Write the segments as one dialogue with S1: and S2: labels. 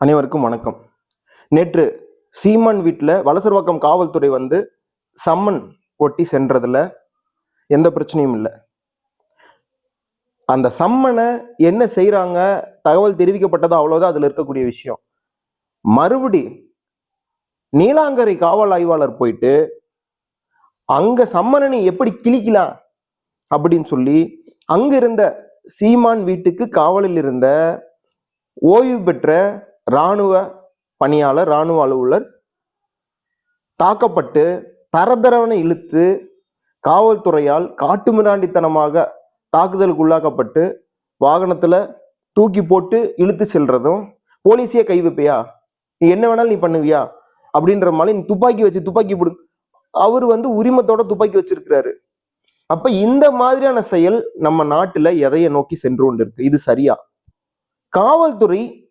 S1: அனைவருக்கும் வணக்கம். நேற்று சீமான் வீட்டில் வலசர்வாக்கம் காவல்துறை வந்து சம்மன் ஒட்டி சென்றதில் எந்த பிரச்சனையும் இல்லை. அந்த சம்மனை என்ன செய்கிறாங்க தகவல் தெரிவிக்கப்பட்டதோ அவ்வளோதான் அதில் இருக்கக்கூடிய விஷயம். மறுபடி நீலாங்கரை காவல் ஆய்வாளர் போயிட்டு அங்கே சம்மனை நீ எப்படி கிழிக்கலாம்? அப்படின்னு சொல்லி அங்கே இருந்த சீமான் வீட்டுக்கு காவலில் இருந்த ஓய்வு பெற்ற இராணுவ பணியாளர் இராணுவ அலுவலர் தாக்கப்பட்டு தரதரவனை இழுத்து காவல்துறையால் காட்டுமிராண்டித்தனமாக தாக்குதலுக்கு உள்ளாக்கப்பட்டு வாகனத்தில் தூக்கி போட்டு இழுத்து செல்றதும் போலீஸே கை வைப்பியா? நீ என்ன வேணாலும் நீ பண்ணுவியா? அப்படின்ற மாதிரி நீ துப்பாக்கி வச்சு துப்பாக்கி பிடு அவர் வந்து உரிமத்தோட துப்பாக்கி வச்சிருக்கிறாரு. அப்ப இந்த மாதிரியான செயல் நம்ம நாட்டுல எதையை நோக்கி சென்று கொண்டிருக்கு? இது சரியா? காவல்துறை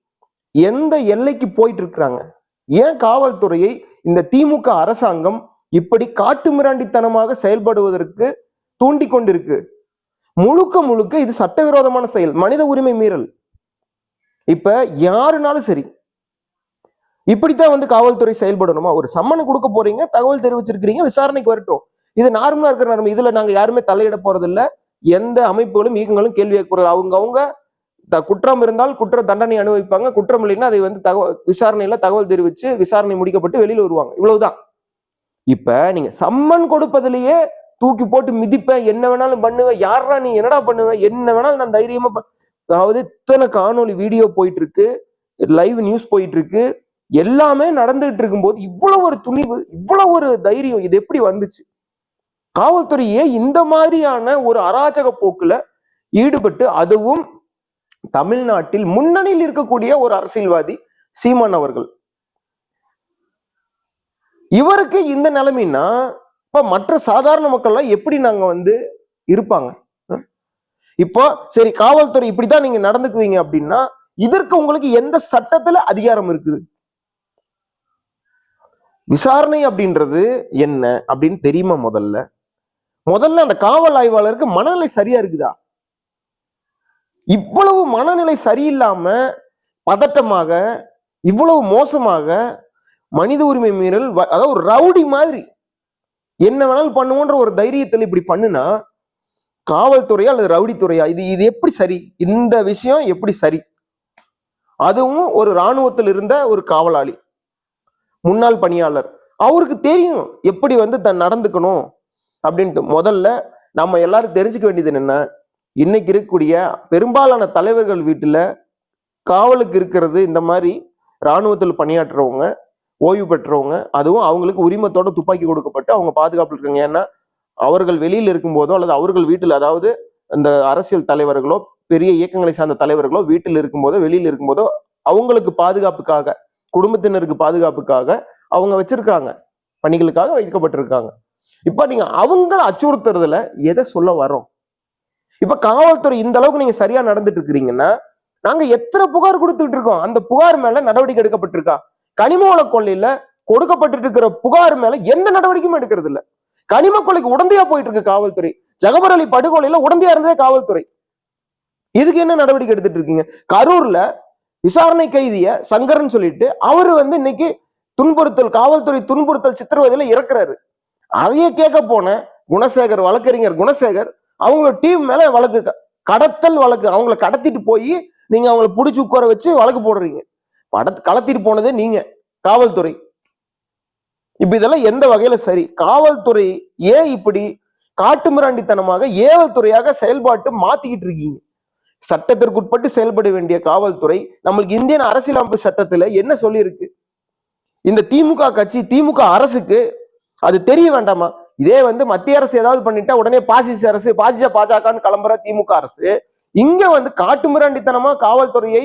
S1: எந்த எல்லைக்கு போயிட்டு இருக்கிறாங்க ஏன் காவல்துறையை இந்த திமுக அரசாங்கம் இப்படி காட்டுமிராண்டித்தனமாக செயல்படுவதற்கு தூண்டி கொண்டிருக்கு? முழுக்க முழுக்க இது சட்டவிரோதமான செயல் மனித உரிமை மீறல். இப்ப யாருனாலும் சரி இப்படித்தான் வந்து காவல்துறை செயல்படணுமா? ஒரு சம்மனை கொடுக்க போறீங்க தகவல் தெரிவிச்சிருக்கிறீங்க விசாரணைக்கு வரட்டும். இது நார்மலா இருக்கிற நிலைமை இதுல நாங்க யாருமே தலையிட போறதில்லை. எந்த அமைப்புகளும் இயக்கங்களும் கேள்வி கேட்க அவங்க அவங்க த- குற்றம் இருந்தால் குற்ற தண்டனை அனுபவிப்பாங்க. குற்றம் இல்லைன்னா அதை வந்து தகவல் விசாரணையில தகவல் தெரிவிச்சு விசாரணை முடிக்கப்பட்டு வெளியில வருவாங்க. இவ்வளவுதான். இப்ப நீங்க சம்மன் கொடுப்பதிலேயே தூக்கி போட்டு மிதிப்பேன். என்ன வேணாலும் பண்ணுவேன். யாரா நீ என்னடா பண்ணுவேன்? என்ன வேணாலும் நான் தைரியமா பண்- அதாவது இத்தனை காணொளி வீடியோ போயிட்டு இருக்கு லைவ் நியூஸ் போயிட்டு இருக்கு எல்லாமே நடந்துகிட்டு இருக்கும்போது இவ்வளவு ஒரு துணிவு இவ்வளவு ஒரு தைரியம் இது எப்படி வந்துச்சு? காவல்துறையே இந்த மாதிரியான ஒரு அராஜக போக்குல ஈடுபட்டு அதுவும் தமிழ்நாட்டில் முன்னணியில் இருக்கக்கூடிய ஒரு அரசியல்வாதி சீமான் அவர்கள். இவருக்கு இந்த நிலைமைன்னா இப்ப மற்ற சாதாரண மக்கள்லாம் எப்படி நாங்க வந்து இருப்பாங்க? இப்போ சரி காவல்துறை இப்படிதான் நீங்க நடந்துக்குவீங்க அப்படின்னா இதற்கு உங்களுக்கு எந்த சட்டத்துல அதிகாரம் இருக்குது? விசாரணை அப்படின்றது என்ன அப்படின்னு தெரியுமா முதல்ல? முதல்ல அந்த காவல் ஆய்வாளருக்கு மனநிலை சரியா இருக்குதா? இவ்வளவு மனநிலை சரியில்லாம பதட்டமாக இவ்வளவு மோசமாக மனித உரிமை மீறல் வ- அதாவது ஒரு ரவுடி மாதிரி என்ன வேணாலும் பண்ணுவோன்ற ஒரு தைரியத்தில் இப்படி பண்ணுனா காவல்துறையா அல்லது ரவுடித்துறையா இது இது எப்படி சரி? இந்த விஷயம் எப்படி சரி? அதுவும் ஒரு இராணுவத்தில் இருந்த ஒரு காவலாளி முன்னாள் பணியாளர். அவருக்கு தெரியும் எப்படி வந்து தன் நடந்துக்கணும் அப்படின்ட்டு. முதல்ல நம்ம எல்லாரும் தெரிஞ்சுக்க வேண்டியது என்ன இன்னைக்கு இருக்கக்கூடிய பெரும்பாலான தலைவர்கள் வீட்டில் காவலுக்கு இருக்கிறது இந்த மாதிரி இராணுவத்தில் பணியாற்றுறவங்க ஓய்வு பெற்றவங்க அதுவும் அவங்களுக்கு உரிமத்தோட துப்பாக்கி கொடுக்கப்பட்டு அவங்க பாதுகாப்பு இருக்காங்க. ஏன்னா அவர்கள் வெளியில் இருக்கும்போதோ அல்லது அவர்கள் வீட்டில் அதாவது இந்த அரசியல் தலைவர்களோ பெரிய இயக்கங்களை சார்ந்த தலைவர்களோ வீட்டில் இருக்கும்போதோ வெளியில் இருக்கும்போதோ அவங்களுக்கு பாதுகாப்புக்காக குடும்பத்தினருக்கு பாதுகாப்புக்காக அவங்க வச்சிருக்காங்க பணிகளுக்காக வைக்கப்பட்டிருக்காங்க. இப்போ நீங்கள் அவங்கள அச்சுறுத்துறதுல எதை சொல்ல வரோம் இப்போ காவல்துறை இந்த அளவுக்கு நீங்க சரியா நடந்துட்டு இருக்கிறீங்கன்னா நாங்க எத்தனை புகார் கொடுத்துட்டு இருக்கோம்? அந்த புகார் மேல நடவடிக்கை எடுக்கப்பட்டிருக்கா? கனிம வள கொள்ளையில கொடுக்கப்பட்டு இருக்கிற புகார் மேல எந்த நடவடிக்கையும் எடுக்கிறது இல்ல. கனிம கொலைக்கு உடந்தையா போயிட்டு இருக்கு காவல்துறை. ஜகபர் அலி படுகொலையில உடந்தையா இருந்ததே காவல்துறை. இதுக்கு என்ன நடவடிக்கை எடுத்துட்டு இருக்கீங்க? கரூர்ல விசாரணை கைதிய சங்கரன் சொல்லிட்டு அவரு வந்து இன்னைக்கு துன்புறுத்தல் காவல்துறை துன்புறுத்தல் சித்திரவதையில இறக்குறாரு. அதையே கேட்க போன குணசேகர் வழக்கறிஞர் குணசேகர் அவங்களோட டீம் மேல வழக்கு கடத்தல் வழக்கு அவங்கள கடத்திட்டு போய் நீங்க அவங்கள பிடிச்சி உட்கார வச்சு வழக்கு போடுறீங்க. கடத் கடத்திட்டு போனதே நீங்க காவல்துறை. இப்ப இதெல்லாம் எந்த வகையில சரி? காவல்துறை ஏன் இப்படி காட்டுமிராண்டித்தனமாக ஏவல் துறையாக செயல்பாட்டு மாத்திக்கிட்டு இருக்கீங்க? சட்டத்திற்குட்பட்டு செயல்பட வேண்டிய காவல்துறை நம்மளுக்கு இந்தியன் அரசியலமைப்பு சட்டத்துல என்ன சொல்லியிருக்கு? இந்த திமுக கட்சி திமுக அரசுக்கு அது தெரிய வேண்டாமா? இதே வந்து மத்திய அரசு ஏதாவது பண்ணிட்டா உடனே பாசிச அரசு பாசிச பாஜகன்னு கிளம்புற திமுக அரசு இங்க வந்து காட்டுமிராண்டித்தனமா காவல்துறையை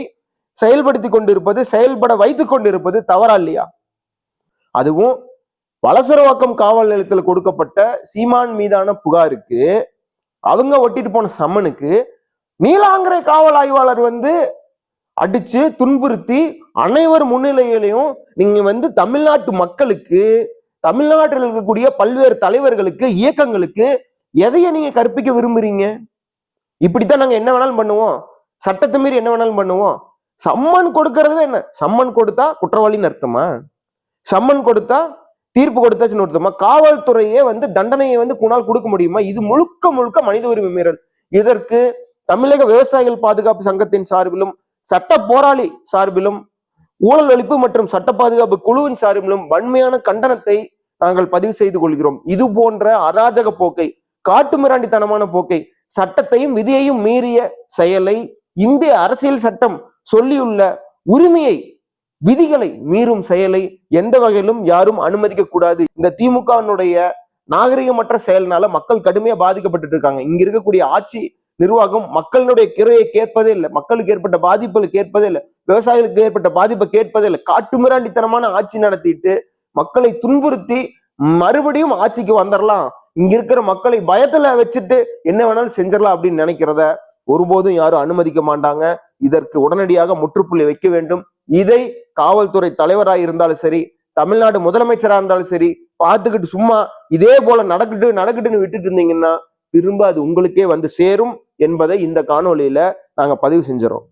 S1: செயல்படுத்தி கொண்டிருப்பது செயல்பட வைத்து கொண்டிருப்பது தவறா இல்லையா? அதுவும் வலசரவாக்கம் காவல் நிலையத்தில் கொடுக்கப்பட்ட சீமான் மீதான புகாருக்கு அவங்க ஒட்டிட்டு போன சம்மனுக்கு நீலாங்கரை காவல் ஆய்வாளர் வந்து அடிச்சு துன்புறுத்தி அனைவர் முன்னிலையிலையும் நீங்க வந்து தமிழ்நாட்டு மக்களுக்கு தமிழ்நாட்டில் இருக்கக்கூடிய பல்வேறு தலைவர்களுக்கு இயக்கங்களுக்கு எதையை நீங்க கற்பிக்க விரும்புறீங்க? இப்படித்தான் நாங்க என்ன வேணாலும் பண்ணுவோம். சட்டத்தை மீறி என்ன வேணாலும் பண்ணுவோம். சம்மன் கொடுக்கறது என்ன? சம்மன் கொடுத்தா குற்றவாளின்னு அர்த்தமா? சம்மன் கொடுத்தா தீர்ப்பு கொடுத்தாச்சுன்னு அர்த்தமா? காவல்துறையே வந்து தண்டனையை வந்து குணால் கொடுக்க முடியுமா? இது முழுக்க முழுக்க மனித உரிமை மீறல். இதற்கு தமிழக விவசாயிகள் பாதுகாப்பு சங்கத்தின் சார்பிலும் சட்ட போராளி சார்பிலும் ஊழல் ஒழிப்பு மற்றும் சட்ட பாதுகாப்பு குழுவின் சார்பிலும் வன்மையான கண்டனத்தை நாங்கள் பதிவு செய்து கொள்கிறோம். இது போன்ற அராஜக போக்கை காட்டுமிராண்டித்தனமான போக்கை சட்டத்தையும் விதியையும் மீறிய செயலை இந்திய அரசியல் சட்டம் சொல்லியுள்ள உரிமையை விதிகளை மீறும் செயலை எந்த வகையிலும் யாரும் அனுமதிக்க கூடாது இந்த திமுகவினுடைய நாகரிகமற்ற செயல்னால மக்கள் கடுமையா பாதிக்கப்பட்டு இருக்காங்க. இங்க இருக்கக்கூடிய ஆட்சி நிர்வாகம் மக்களுடைய கிரையை கேட்பதே இல்லை. மக்களுக்கு ஏற்பட்ட பாதிப்புகளை கேட்பதே இல்லை. விவசாயிகளுக்கு ஏற்பட்ட பாதிப்பை கேட்பதே இல்லை. காட்டுமிராண்டித்தனமான ஆட்சி நடத்திட்டு மக்களை துன்புறுத்தி மறுபடியும் ஆட்சிக்கு வந்துடலாம் இங்க இருக்கிற மக்களை பயத்துல வச்சுட்டு என்ன வேணாலும் செஞ்சிடலாம் அப்படின்னு நினைக்கிறத ஒருபோதும் யாரும் அனுமதிக்க மாட்டாங்க. இதற்கு உடனடியாக முற்றுப்புள்ளி வைக்க வேண்டும். இதை காவல்துறை தலைவராக இருந்தாலும் சரி தமிழ்நாடு முதலமைச்சராக இருந்தாலும் சரி பார்த்துக்கிட்டு சும்மா இதே போல நடக்கட்டு நடக்கட்டுன்னு விட்டுட்டு இருந்தீங்கன்னா திரும்ப அது உங்களுக்கே வந்து சேரும். என்பதை இந்த காணொலியில நாங்க பதிவு செஞ்சிடறோம்.